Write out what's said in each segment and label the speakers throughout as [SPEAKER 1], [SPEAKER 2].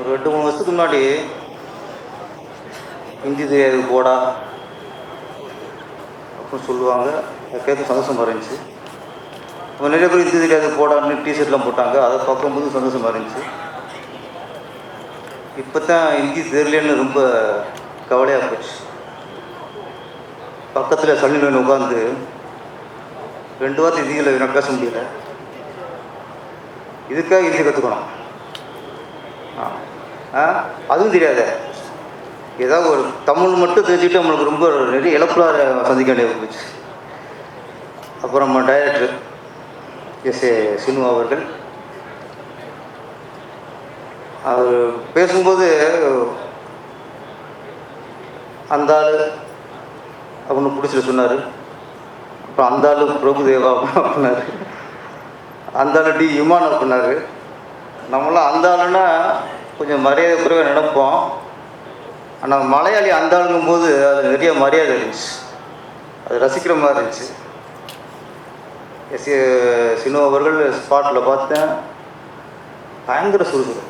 [SPEAKER 1] ஒரு ரெண்டு மூணு வருஷத்துக்கு முன்னாடி ஹிந்தி தெரியாது போடா அப்படின்னு சொல்லுவாங்க. அதை கேட்க சந்தோஷமாக இருந்துச்சு. இப்போ நிறைய பேர் ஹிந்தி தெரியாது போடான்னு டிஷர்ட்லாம் போட்டாங்க. அதை பார்க்கும்போது சந்தோஷமாக இருந்துச்சு. இப்போ தான் ஹிந்தி தெரியலன்னு ரொம்ப கவலையாக போச்சு. பக்கத்தில் சன்னிலன் உட்காந்து ரெண்டு வாரத்தை இந்தியில் எனக்கு பேச முடியல. இதுக்காக இந்தி கற்றுக்கணும் ஆ. அதுவும் தெரியாது. ஏதாவது ஒரு தமிழ் மட்டும் தெரிஞ்சுட்டு நம்மளுக்கு ரொம்ப நிறைய இழப்புலாக சந்திக்க வேண்டியது போச்சு. அப்புறம் நம்ம டைரக்டர் எஸ். ஏ. சினு அவர்கள். அவர் பேசும்போது அந்த ஆள் அப்படின்னு பிடிச்சிட்டு சொன்னார். அப்புறம் அந்த ஆள் பிரபுதேவா அப்படின்னாரு. அந்த ஆள் டி. இமான் அப்படின்னாரு. நம்மளாம் அந்த ஆளுன்னா கொஞ்சம் மரியாதை குறைவாக நினைப்போம். ஆனால் மலையாளி அந்த ஆளுங்கும்போது அது நிறைய மரியாதை இருந்துச்சு. அது ரசிக்கிற மாதிரி இருந்துச்சு. எஸ் ஏ சினு அவர்கள் ஸ்பாட்டில் பார்த்தேன். பயங்கர சுறுசுறு.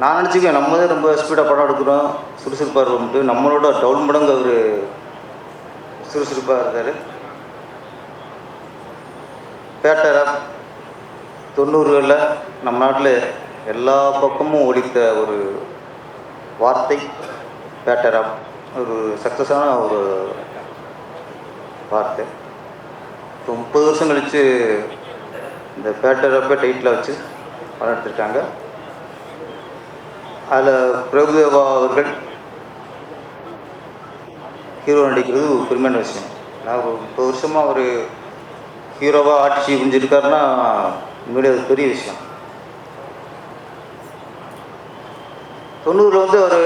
[SPEAKER 1] நான் நினச்சிக்கேன் நம்ம தான் ரொம்ப ஸ்பீடாக படம் எடுக்கிறோம். சுறுசுறுப்பாக இருக்கோம்ட்டு நம்மளோட டவுன் மடங்கு அவர் சுறுசுறுப்பாக இருந்தார் பேட்டரா தொண்ணூறுகளில் நம்ம நாட்டில் எல்லா பக்கமும் ஒழித்த ஒரு வார்த்தை பேட்டர் ஒரு சக்ஸஸான ஒரு வார்த்தை. இப்போ முப்பது வருஷம் கழித்து இந்த பேட்டரப்பை டைட்டில் வச்சு படம் எடுத்திருக்காங்க அதில் பிரபுதேவா அவர்கள் ஹீரோ நடிக்கிறது ஒரு பெருமையான விஷயம். நான் ஒரு முப்பது வருஷமாக ஒரு ஹீரோவாக ஆட்சி புரிஞ்சிருக்காருன்னா முன்னாடி அது பெரிய விஷயம். தொண்ணூறில் வந்து ஒரு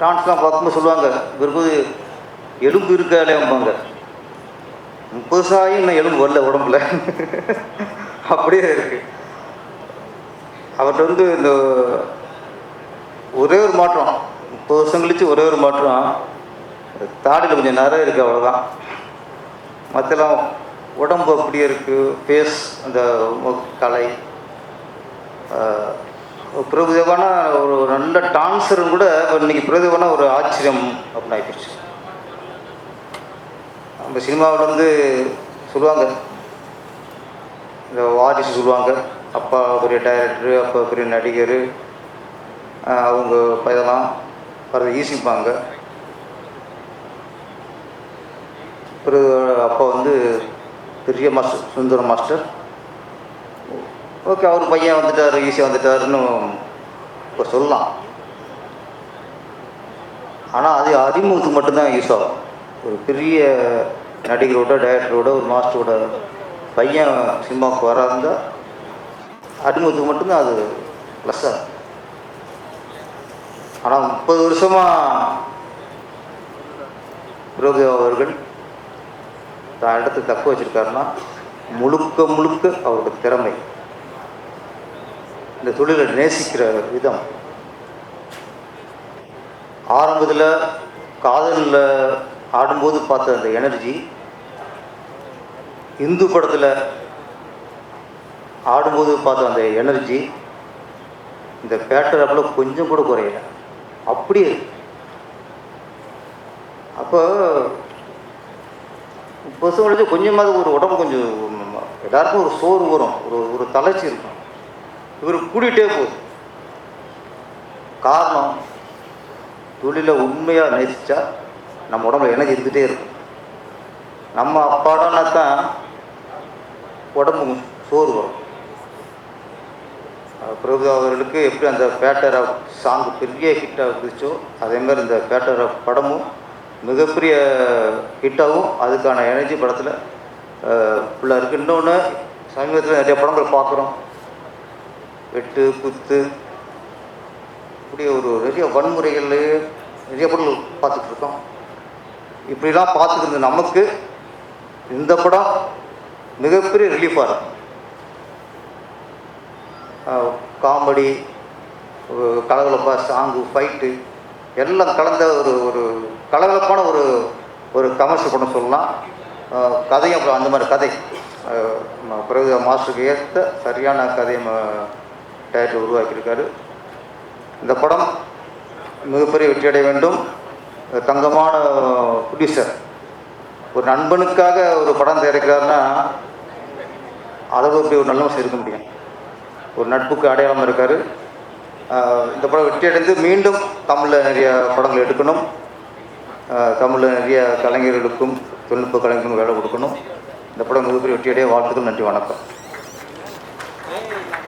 [SPEAKER 1] டான்ஸ்லாம் பார்க்கும்போது சொல்லுவாங்க இவருக்கு எலும்பு இருக்காலேம்பாங்க முப்பது சாயும் இன்னும் எலும்பு வரல உடம்புல. அப்படியே இருக்கு. அவர்கிட்ட வந்து இந்த ஒரே ஒரு மாற்றம். முப்பது வருஷம் கழித்து ஒரே ஒரு மாற்றம். தாடியில் கொஞ்சம் நிறைய இருக்குது அவ்வளோதான் மற்றெல்லாம் உடம்பு அப்படியே இருக்குது ஃபேஸ் அந்த கலை பிரபுதேவான ஒரு நல்ல டான்ஸரும் கூட இன்னைக்கு பிரபுதேவான ஒரு ஆச்சரியம் அப்படின்னு ஆகிப்போச்சு நம்ம சினிமாவில் வந்து சொல்லுவாங்க. இந்த வாரிசு சொல்லுவாங்க. அப்பா பெரிய டைரக்டரு அப்பா பெரிய நடிகர் அவங்க இதெல்லாம் வரது ஈசிப்பாங்க பிறகு அப்பா வந்து பெரிய மாஸ்டர் சுந்தரம் மாஸ்டர் ஓகே அவர் பையன் வந்துட்டார் ஈஸியாக வந்துட்டாருன்னு இப்போ சொல்லலாம். ஆனால் அது அறிமுகத்துக்கு மட்டும்தான் யூஸ் ஆகும். ஒரு பெரிய நடிகரோட டைரக்டரோட ஒரு மாஸ்டரோட பையன் சினிமாவுக்கு வராருந்தா அறிமுகத்துக்கு மட்டும்தான் அது ப்ளஸ்ஸாக ஆனால் முப்பது வருஷமாக பிரபுதேவா அவர்கள் தான் இடத்தை தக்க வச்சுருக்காருன்னா முழுக்க முழுக்க அவருடைய திறமை. இந்த தொழிலை நேசிக்கிற விதம். ஆரம்பத்தில் காதலில் ஆடும்போது பார்த்த அந்த எனர்ஜி இந்து படத்தில் ஆடும்போது பார்த்த அந்த எனர்ஜி இந்த பேட்டர் அப்பல கொஞ்சம் கூட குறையல. அப்படியே அப்போ முப்பது வருஷம் கொஞ்சமாவது ஒரு உடம்பு கொஞ்சம் எல்லாருக்கும் ஒரு சோறு வரும். ஒரு ஒரு தளர்ச்சி இருக்கும். இவர் கூட்டிகிட்டே போகுது. காரணம் தொழிலை உண்மையாக நேசித்தா நம்ம உடம்புல எனர்ஜி இருந்துகிட்டே இருக்கும். நம்ம அப்பாடானா தான் உடம்பு சோறு வரும். பிரபு அவர்களுக்கு எப்படி அந்த பேட்டர் ஆஃப் சாங் பெரிய ஹிட்டாக இருந்துச்சோ அதே மாதிரி இந்த பேட்டர் ஆஃப் படமும் மிகப்பெரிய ஹிட்டாகவும் அதுக்கான எனர்ஜி படத்தில் ஃபுல்லாக இருக்குது இன்னொன்று சமீபத்தில் நிறைய படங்கள் பார்க்குறோம். வெட்டு குத்து. இப்படி ஒரு நிறைய வன்முறைகள் நிறைய படங்கள் பார்த்துட்டு இருக்கோம் இப்படிலாம் பார்த்துட்டு இருந்த நமக்கு இந்த படம் மிகப்பெரிய ரிலீஃபாக இருக்கும். காமெடி கலகலப்பாக சாங்கு ஃபைட்டு எல்லாம் கலந்த ஒரு ஒரு கலகலப்பான ஒரு ஒரு கமர்ஷியல் படம் சொல்லலாம். கதையும் அப்புறம் அந்த மாதிரி கதை. அஹ் பிறகு மாஸ்டருக்கு ஏற்ற சரியான கதையை ம- உருவாக்கியிருக்காரு. இந்த படம் மிகப்பெரிய வெற்றியடைய வேண்டும். தங்கமான ப்ரொடியூசர் ஒரு நண்பனுக்காக ஒரு படம் தயாரிக்கிறாருன்னா அளவு அப்படி ஒரு நல்ல மனுஷன் இருக்க முடியும்? ஒரு நட்புக்கு அடையாளமாக இருக்கார். இந்த படம் வெற்றியடைந்து மீண்டும் தமிழில் நிறைய படங்கள் எடுக்கணும். தமிழில் நிறைய கலைஞர்களுக்கும் தொழில்நுட்ப கலைஞர்களுக்கும் வேலை கொடுக்கணும். இந்த படம் மிகப்பெரிய வெற்றியடைய வாழ்த்துக்கள் நன்றி வணக்கம்.